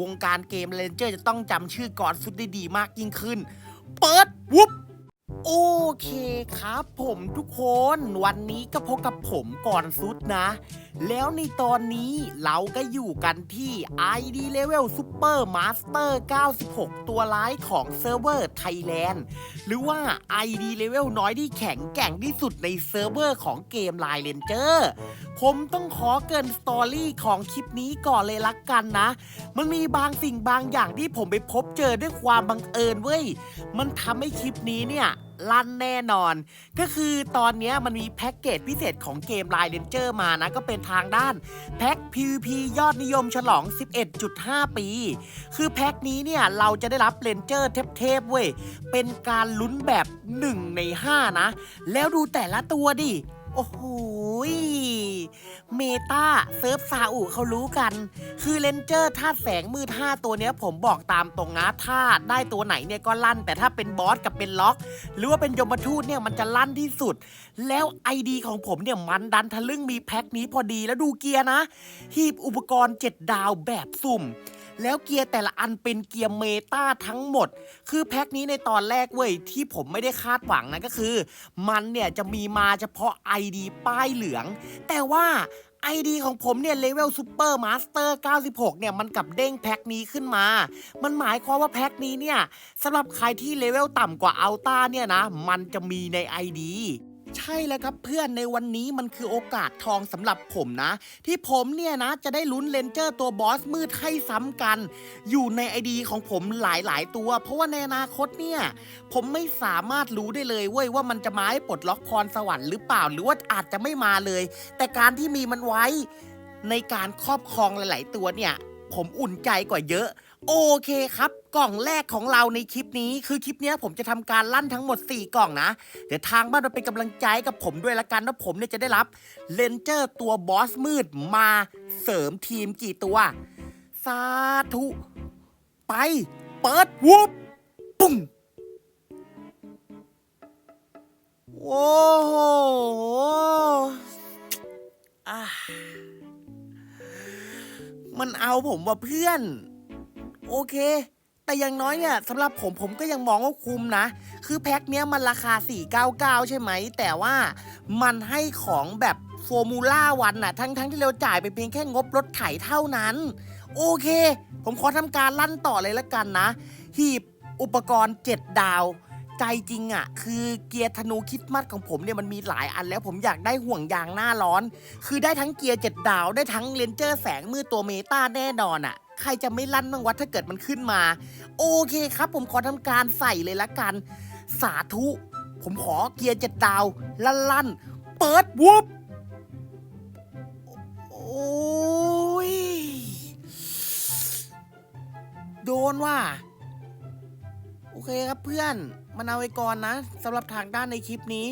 วงการเกมเลนเจอร์จะต้องจำชื่อกอดฟุตได้ดีมากยิ่งขึ้น เปิดวุบ โอเคครับผมทุกคนวันนี้ก็พบกับผมก่อนสุดนะ แล้วในตอนนี้เราก็อยู่กันที่ ID Level Super Master 96 ตัวร้ายของเซิร์ฟเวอร์ไทยแลนด์หรือว่า ID Level น้อยที่แข็งแกร่งที่สุดในเซิร์ฟเวอร์ของเกม Line Ranger ผมต้องขอเกินสตอรี่ของคลิปนี้ก่อนเลยละกันนะ มันมีบางสิ่งบางอย่างที่ผมไปพบเจอด้วยความบังเอิญเว้ย มันทำให้คลิปนี้เนี่ย ลั่นแน่นอน ก็คือตอนนี้มันมีแพ็กเกจพิเศษของเกมไลน์เลนเจอร์มานะ ก็เป็นทางด้านแพ็ก PVP ยอดนิยมฉลอง 11.5 ปี คือแพ็กนี้เนี่ย เราจะได้รับเลนเจอร์เทพๆเว้ย เป็นการลุ้นแบบ 1 ใน 5 นะ แล้วดูแต่ละตัวดิ โอ้โหเมตาเซิร์ฟซาอุเขารู้กัน คือเลนเจอร์ธาตุแสงมืด5ตัวเนี้ยผมบอกตามตรงนะถ้าได้ตัวไหนเนี่ยก็ลั่น แต่ถ้าเป็นบอสกับเป็นล็อก หรือว่าเป็นยมทูตเนี่ยมันจะลั่นที่สุด แล้วไอดีของผมเนี่ยมันดันทะลึ่งมีแพ็คนี้พอดีแล้วดูเกียร์นะ หีบอุปกรณ์ 7 ดาวแบบสุ่ม แล้วเกียร์แต่ละอันเป็นเกียร์เมตาทั้งหมด คือแพ็คนี้ในตอนแรกเว้ยที่ผมไม่ได้คาดหวังนะก็คือ มันเนี่ยจะมีมาเฉพาะ ID ป้ายเหลือง แต่ว่า ID ของผมเนี่ยเลเวลซูเปอร์มาสเตอร์ 96 เนี่ยมันกับเด้งแพ็คนี้ขึ้นมา มันหมายความว่าแพ็คนี้เนี่ยสำหรับใครที่เลเวลต่ำกว่าอัลต้าเนี่ยนะ มันจะมีใน ID ใช่แล้วครับเพื่อนในวันนี้มันคือโอกาสทองสำหรับผมนะ ที่ผมเนี่ยนะจะได้ลุ้นเลนเจอร์ตัวบอสมืดให้ซ้ำกัน อยู่ในไอดีของผมหลายๆ ตัว เพราะว่าในอนาคตเนี่ย ผมไม่สามารถรู้ได้เลยเว้ยว่ามันจะมาให้ปลดล็อกพรสวรรค์หรือเปล่าหรือว่าอาจจะไม่มาเลย แต่การที่มีมันไว้ ในการครอบครองหลาย ๆ ตัวเนี่ย ผมอุ่นใจกว่าเยอะ โอเคครับ กล่องแรกของเราในคลิปนี้ คือคลิปนี้ผมจะทำการลั่นทั้งหมด 4 กล่องนะ เดี๋ยวทางบ้านเราเป็นกำลังใจกับผมด้วยละกันว่าผมเนี่ยจะได้รับเลนเจอร์ตัวบอสมืดมาเสริมทีมกี่ตัว สาธุ ไป เปิดวุบปุ้งโอ้โหมันเอาผมว่าเพื่อน โอเค แต่อย่างน้อยเนี่ยสำหรับผมผมก็ยังมองว่าคุ้มนะ คือแพ็คเนี้ยมันราคา 499 ใช่ไหม แต่ว่ามันให้ของแบบฟอร์มูล่าวันน่ะ ทั้งทั้งที่เราจ่ายไปเพียงแค่งบรถไถเท่านั้น โอเค ผมขอทำการลั่นต่อเลยละกันนะ หีบอุปกรณ์ 7 ดาวใจจริงอะ่ะคือเกียร์ธนูคิดมัดของผมเนี่ยมันมีหลายอันแล้วผมอยากได้ห่วงยางหน้าร้อน คือได้ทั้งเกียร์7ดาวได้ทั้งเลนเจอร์แสงมืดตัวเมตาแน่นอนอะ่ะ ใครจะไม่ลั่นบ้างวะถ้าเกิดมันขึ้นมา โอเคครับ ผมขอทำการใส่เลยละกัน สาธุ ผมขอเกียร์7ดดาว ลั่นลั่นเปิดวุบโอ้ยโดนว่ะโอเคครับเพื่อน มันเอาไว้ก่อนนะสำหรับทางด้านในคลิปนี้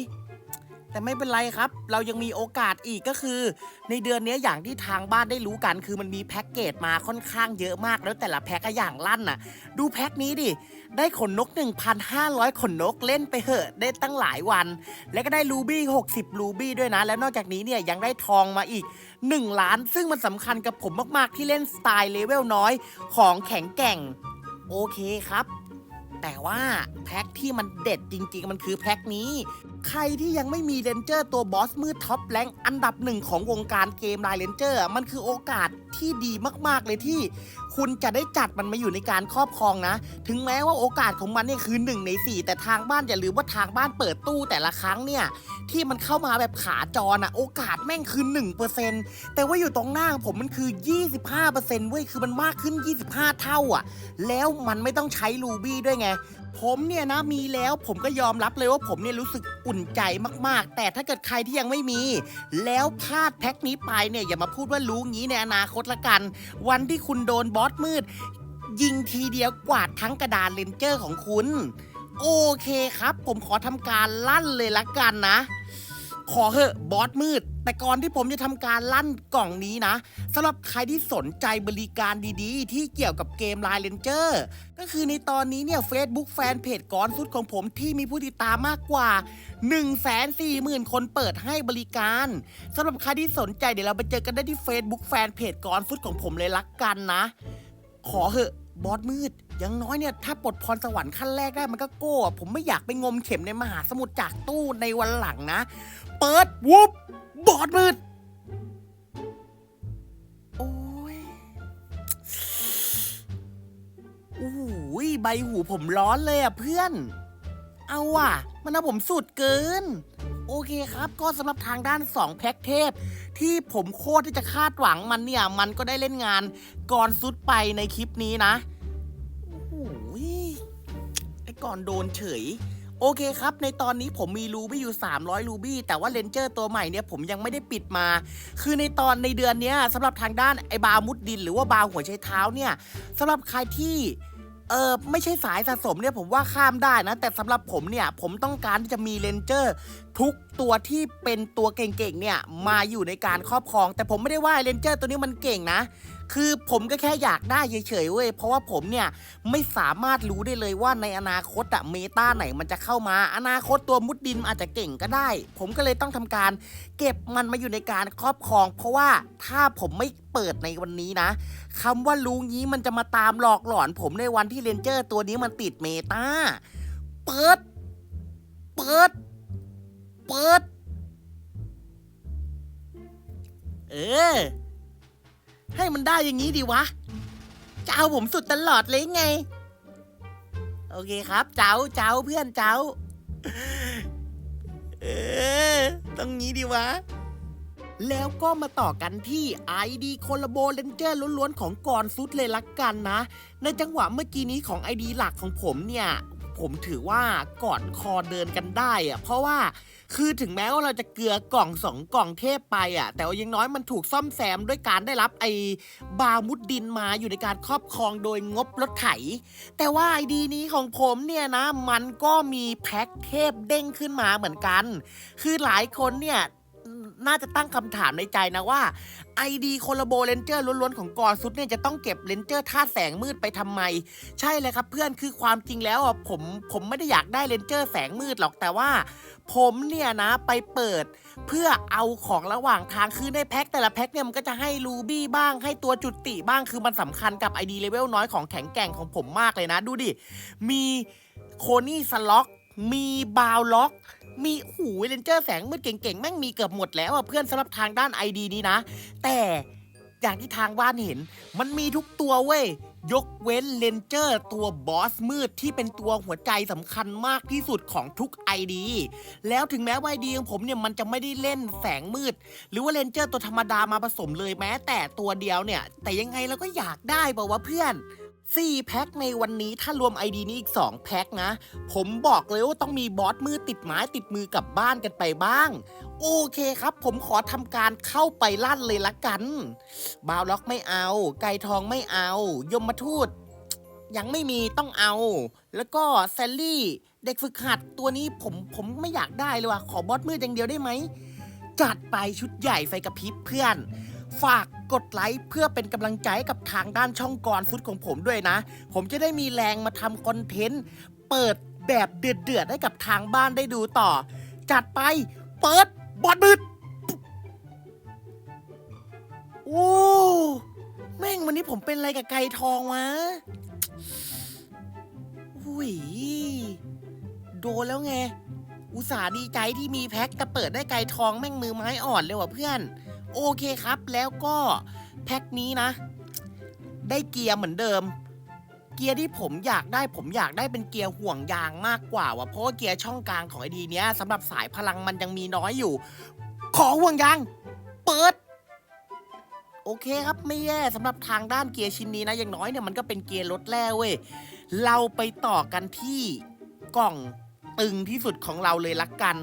แต่ไม่เป็นไรครับ เรายังมีโอกาสอีกก็คือ ในเดือนนี้อย่างที่ทางบ้านได้รู้กัน คือมันมีแพ็กเกจมาค่อนข้างเยอะมากแล้วแต่ละแพ็กก็อย่างลั่นน่ะ ดูแพ็กนี้ดิ ได้ขนนก 1,500 ขนนกเล่นไปเหอะได้ตั้งหลายวัน แล้วก็ได้รูบี้ 60 รูบี้ด้วยนะ แล้วนอกจากนี้เนี่ยยังได้ทองมาอีก 1 ล้าน ซึ่งมันสำคัญกับผมมากๆที่เล่นสไตล์เลเวลน้อยของแข็งแกร่ง โอเคครับ แต่ว่าแพ็คที่มันเด็ดจริง ๆ มันคือแพ็คนี้ ใครที่ยังไม่มีเรนเจอร์ตัวบอสมืดท็อปแรงอันดับหนึ่งของวงการเกมไลน์เรนเจอร์มันคือโอกาสที่ดีมากๆเลยที่ คุณจะได้จัดมันมาอยู่ในการครอบครองนะ ถึงแม้ว่าโอกาสของมันเนี่ยคือ1ใน4แต่ทางบ้านอย่าลืมว่าทางบ้านเปิดตู้แต่ละครั้งเนี่ยที่มันเข้ามาแบบขาจรอะโอกาสแม่งคือ1%แต่ว่าอยู่ตรงหน้าผมมันคือ25%เว้ยคือมันมากขึ้น25เท่าอะแล้วมันไม่ต้องใช้รูบี้ด้วยไงผมเนี่ยนะมีแล้วผมก็ยอมรับเลยว่าผมเนี่ยรู้สึกอุ่นใจมากๆ แต่ถ้าเกิดใครที่ยังไม่มี แล้วพลาดแพ็คนี้ไปเนี่ยอย่ามาพูดว่ารู้งี้ในอนาคตละกัน วันที่คุณโดนบอสมืด ยิงทีเดียวกวาดทั้งกระดานเลนเจอร์ของคุณ โอเคครับ ผมขอทำการลั่นเลยละกันนะ ขอเหอะบอสมืด แต่ก่อนที่ผมจะทำการลั่นกล่องนี้นะสำหรับใครที่สนใจบริการดีๆ ที่เกี่ยวกับเกม Line Ranger ก็คือในตอนนี้เนี่ย Facebook แฟนเพจก้อนสุดของผมที่มีผู้ติดตามมากกว่า 1 4 0 0 0 0 คนเปิดให้บริการสำหรับใครที่สนใจเดี๋ยวเราไปเจอกันได้ที่ Facebook แฟนเพจก้อนฟุตของผมเลยละกันนะ ขอเหอะบอสมืดอยังน้อยเนี่ยถ้าปลดพรสวรรค์ขั้นแรกได้มันก็โก้ ผมไม่อยากไปงมเข็มในมหาสมุทรจากตู้ในวันหลังนะ เปิดวุบ บอสมืด โอ้ยโอ้โหใบหูผมร้อนเลยอะเพื่อน เอาว่ะ มันเอาผมสุดเกิน โอเคครับก็สำหรับทางด้าน 2 แพ็กเทพ ที่ผมโคตรที่จะคาดหวังมันเนี่ย มันก็ได้เล่นงานก่อนสุดไปในคลิปนี้นะ โอ้โหไอ้ก่อนโดนเฉย โอเคครับ ในตอนนี้ผมมีรูบี้อยู่ 300รูบี้แต่ว่าเลนเจอร์ตัวใหม่เนี่ยผมยังไม่ได้ปิดมา คือในตอนในเดือนนี้สำหรับทางด้านไอ้บามุดดิน หรือว่าบาหัวใช้เท้าเนี่ยสำหรับใครที่เออไม่ใช่สายสะสมเนี่ยผมว่าข้ามได้นะ แต่สำหรับผมเนี่ยผมต้องการที่จะมีเลนเจอร์ ทุกตัวที่เป็นตัวเก่งๆเนี่ยมาอยู่ในการครอบครอง แต่ผมไม่ได้ว่าเลนเจอร์ตัวนี้มันเก่งนะ คือผมก็แค่อยากได้เฉยๆเว้ยเพราะว่าผมเนี่ยไม่สามารถรู้ได้เลยว่าในอนาคตอะเมตาไหนมันจะเข้ามา อนาคตตัวมุดดินอาจจะเก่งก็ได้ ผมก็เลยต้องทำการ เก็บมันมาอยู่ในการครอบครอง เพราะว่าถ้าผมไม่เปิดในวันนี้นะคำว่ารู้งี้มันจะมาตามหลอกหลอน ผมในวันที่เรนเจอร์ตัวนี้มันติดเมตาเปิด เปิด เปิด เออ ให้มันได้อย่างนี้ดีวะ จะเอาผมสุดตลอดเลยไง โอเคครับ เจ้าเจ้าเพื่อนเจ้า เออต้องงี้ดีวะ แล้วก็มาต่อกันที่ ID โคลโบเลนเจอร์ล้วนๆของกอนซุดเลยละกันนะ ในจังหวะเมื่อกี้นี้ของ ID หลักของผมเนี่ย ผมถือว่ากอนคอเดินกันได้อะเพราะว่าคือถึงแม้ว่าเราจะเกลือกล่องสองกล่องเทพไปอะ แต่ว่าอยังน้อยมันถูกซ่อมแซมด้วยการได้รับไอ้บามุดดินมาอยู่ในการครอบครองโดยงบรถไถ แต่ว่าไอดีนี้ของผมเนี่ยนะ มันก็มีแพ็คเทพเด้งขึ้นมาเหมือนกัน คือหลายคนเนี่ย น่าจะตั้งคำถามในใจนะว่า ID โคลาโบเลนเจอร์ล้วนๆของกอซุดเนี่ยจะต้องเก็บเลนเจอร์ธาตุแสงมืดไปทำไม ใช่เลยครับเพื่อนคือความจริงแล้วอะผมผมไม่ได้อยากได้เลนเจอร์แสงมืดหรอกแต่ว่า ผมเนี่ยนะไปเปิด เพื่อเอาของระหว่างทางคือในแพ็คแต่ละแพ็คเนี่ยมันก็จะให้รูบี้บ้างให้ตัวจุติบ้างคือมันสำคัญกับ ID เลเวลน้อยของแข็งแกร่งของผมมากเลยนะ ดูดิมีโคนี่สล็อกมีบาวล็อก มีหูเลนเจอร์แสงมืดเก่งๆ แม่งมีเกือบหมดแล้วอะเพื่อนสำหรับทางด้าน ID นี้นะ แต่อย่างที่ทางบ้านเห็น มันมีทุกตัวเว้ย ยกเว้นเลนเจอร์ตัวบอสมืดที่เป็นตัวหัวใจสำคัญมากที่สุดของทุก ID แล้วถึงแม้ว่า ID ของผมเนี่ยมันจะไม่ได้เล่นแสงมืด หรือว่าเลนเจอร์ตัวธรรมดามาผสมเลยแม้แต่ตัวเดียวเนี่ย แต่ยังไงเราก็อยากได้บอกว่าเพื่อน 4แพ็คในวันนี้ถ้ารวม ID นี้อีก 2 แพ็คนะ ผมบอกเลยว่าต้องมีบอสมือติดไม้ติดมือกลับบ้านกันไปบ้าง โอเคครับ ผมขอทำการเข้าไปลั่นเลยละกัน บาวล็อกไม่เอา ไก่ทองไม่เอา ยมทูตยังไม่มีต้องเอา แล้วก็แซลลี่ เด็กฝึกหัดตัวนี้ผมผมไม่อยากได้เลยว่ะขอบอสมืดอย่างเดียวได้ไหมจัดไปชุดใหญ่ไฟกระพริบเพื่อน ฝากกดไลค์เพื่อเป็นกำลังใจกับทางด้านช่องกรฟุตของผมด้วยนะ ผมจะได้มีแรงมาทำคอนเทนต์ เปิดแบบเดือดๆให้กับทางบ้านได้ดูต่อ จัดไปเปิดบอดมืดโอ้แม่งวันนี้ผมเป็นอะไรกับไก่ทองวะอุ้ยโดนแล้วไง อุตส่าห์ดีใจที่มีแพ็คแต่เปิดได้ไก่ทองแม่งมือไม้อ่อนเลยว่ะเพื่อน โอเคครับ แล้วก็แพ็คนี้นะ ได้เกียร์เหมือนเดิม เกียร์ที่ผมอยากได้ผมอยากได้เป็นเกียร์ห่วงยางมากกว่าว่ะเพราะว่าเกียร์ช่องกลางของไอดีเนี้ยสำหรับสายพลังมันยังมีน้อยอยู่ ขอห่วงยาง เปิด โอเคครับไม่แย่สำหรับทางด้านเกียร์ชิ้นนี้นะอย่างน้อยเนี่ยมันก็เป็นเกียร์รถแร่เว้ยเราไปต่อกันที่กล่องตึงที่สุดของเราเลยละกัน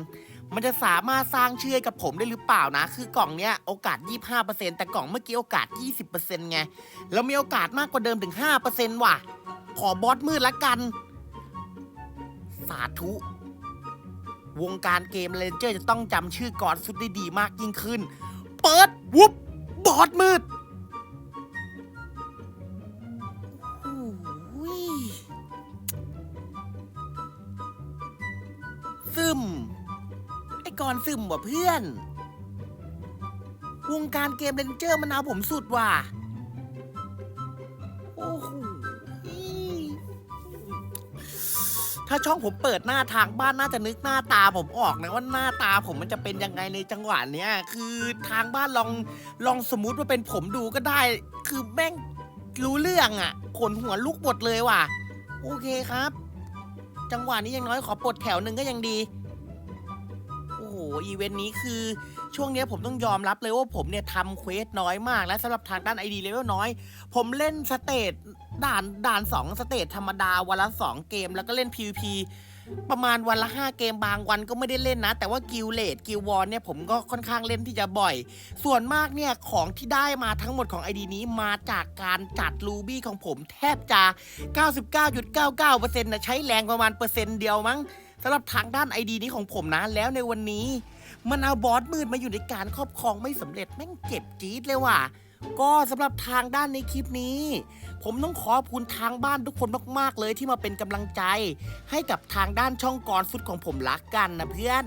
มันจะสามารถสร้างชื่อให้กับผมได้หรือเปล่านะ คือกล่องเนี้ยโอกาส 25%แต่กล่องเมื่อกี้โอกาส 20%ไง แล้วมีโอกาสมากกว่าเดิมถึง 5%ว่ะ ขอบอสมืดละกัน สาธุ วงการเกมเลนเจอร์จะต้องจำชื่อกอดสุดได้ดีมากยิ่งขึ้น เปิด วุบบอสมืดซึม ก่อนซึมว่ะเพื่อน วงการเกมเลนเจอร์มันเอาผมสุดว่ะ โอ้โหถ้าช่องผมเปิดหน้าทางบ้านน่าจะนึกหน้าตาผมออกนะว่าหน้าตาผมมันจะเป็นยังไงในจังหวะเนี้ย คือทางบ้านลองลองสมมติว่าเป็นผมดูก็ได้ คือแม่งรู้เรื่องอะ่ะขนหัวลุกบดเลยว่ะ โอเคครับ จังหวะนี้ยังน้อยขอปลดแถวหนึ่งก็ยังดี อ้โหอีเวนต์นี้คือช่วงเนี้ยผมต้องยอมรับเลยว่าผมเนี่ยทำเควสน้อยมาก และสำหรับทางด้านไอดีเลเวลน้อย ผมเล่นสเตจด่านด่านสองสเตจธรรมดาวันละสองเกม แล้วก็เล่น PVP ประมาณวันละ 5 เกมบางวันก็ไม่ได้เล่นนะ แต่ว่ากิลเลดกิลวอนเนี่ยผมก็ค่อนข้างเล่นที่จะบ่อย ส่วนมากเนี่ยของที่ได้มาทั้งหมดของไอดีนี้มาจากการจัดรูบี้ของผมแทบจะ 99.99%นะใช้แรงประมาณเปอร์เซ็นต์เดียวมั้ง สำหรับทางด้านไอดีนี้ของผมนะ แล้วในวันนี้ มันเอาบอสมืดมาอยู่ในการครอบครองไม่สำเร็จแม่งเจ็บจี๊ดเลยว่ะ ก็สำหรับทางด้านในคลิปนี้ ผมต้องขอบคุณทางบ้านทุกคนมากๆเลยที่มาเป็นกำลังใจ ให้กับทางด้านช่องกรสุดของผมรักกันนะเพื่อน